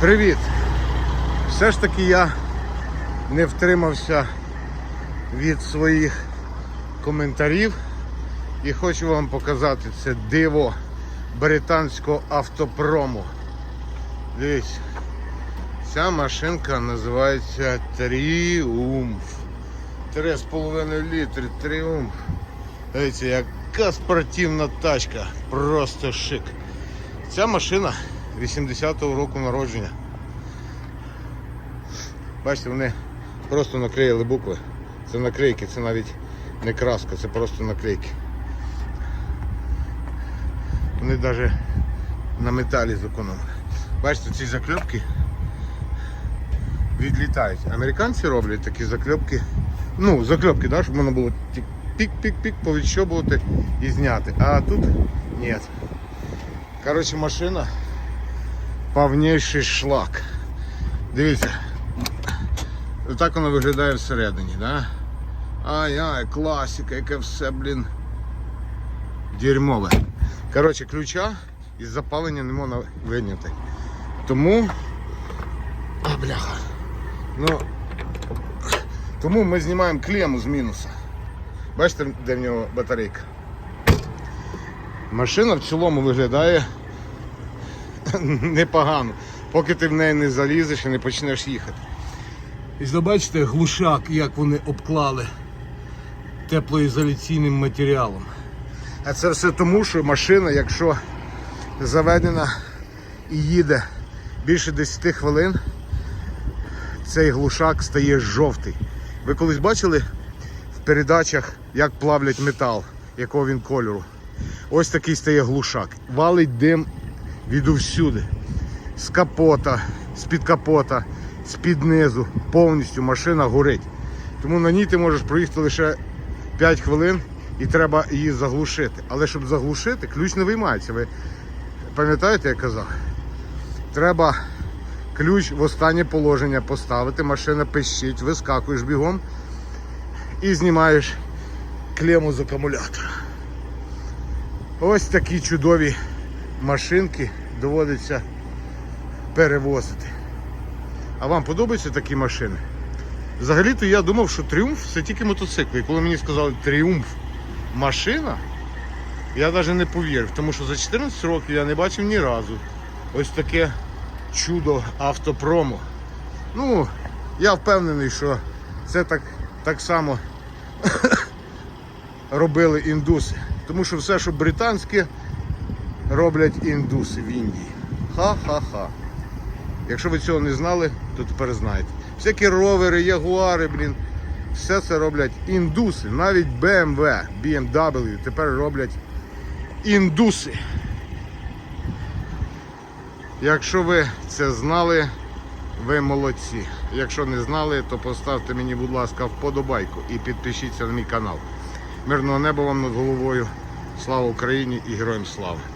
Привіт! Все ж таки я не втримався від своїх коментарів і хочу вам показати це диво британського автопрому. Дивіться, ця машинка називається Тріумф. 3,5 літри Тріумф. Дивіться, яка спортивна тачка. Просто шик. Ця машина 80-го року народження. Бачите, вони просто наклеїли букви. Це наклейки, це навіть не краска, це просто наклейки. Вони навіть на металі зекономили. Бачите, ці закльопки відлітають. Американці роблять такі закльопки. Ну, закльопки, да, щоб можна було пік-пік-пік повідщобувати і зняти. А тут ні. Коротше, машина повніший шлак. Дивіться. Так воно виглядає всередині, да? Ай-ай, класика, яке все, блін. Дерьмове. Коротше, ключа із запалення не можна виняти. Тому. А, бляха. Ну. Тому ми знімаємо клему з мінуса. Бачите, де в нього батарейка? Машина в цілому виглядає непогано, поки ти в неї не залізеш і не почнеш їхати. І забачите глушак, як вони обклали теплоізоляційним матеріалом. А це все тому, що машина, якщо заведена і їде більше 10 хвилин, цей глушак стає жовтий. Ви колись бачили в передачах, як плавлять метал, якого він кольору? Ось такий стає глушак. Валить дим відусюди. З капота, з-під капота, з-під низу. Повністю машина горить. Тому на ній ти можеш проїхати лише 5 хвилин і треба її заглушити. Але щоб заглушити, ключ не виймається. Ви пам'ятаєте, я казав? Треба ключ в останнє положення поставити, машина пищить, вискакуєш бігом і знімаєш клему з акумулятора. Ось такі чудові машинки доводиться перевозити. А вам подобаються такі машини? Взагалі-то я думав, що тріумф це тільки мотоцикли. І коли мені сказали тріумф машина, я навіть не повірив, тому що за 14 років я не бачив ні разу ось таке чудо автопрому. Ну, я впевнений, що це так, так само робили індуси. Тому що все, що британське, роблять індуси в Індії. Ха-ха-ха. Якщо ви цього не знали, то тепер знаєте. Всякі ровери, ягуари, блін, все це роблять індуси. Навіть BMW, BMW тепер роблять індуси. Якщо ви це знали, ви молодці. Якщо не знали, то поставте мені, будь ласка, вподобайку і підпишіться на мій канал. Мирного неба вам над головою. Слава Україні і героям слава!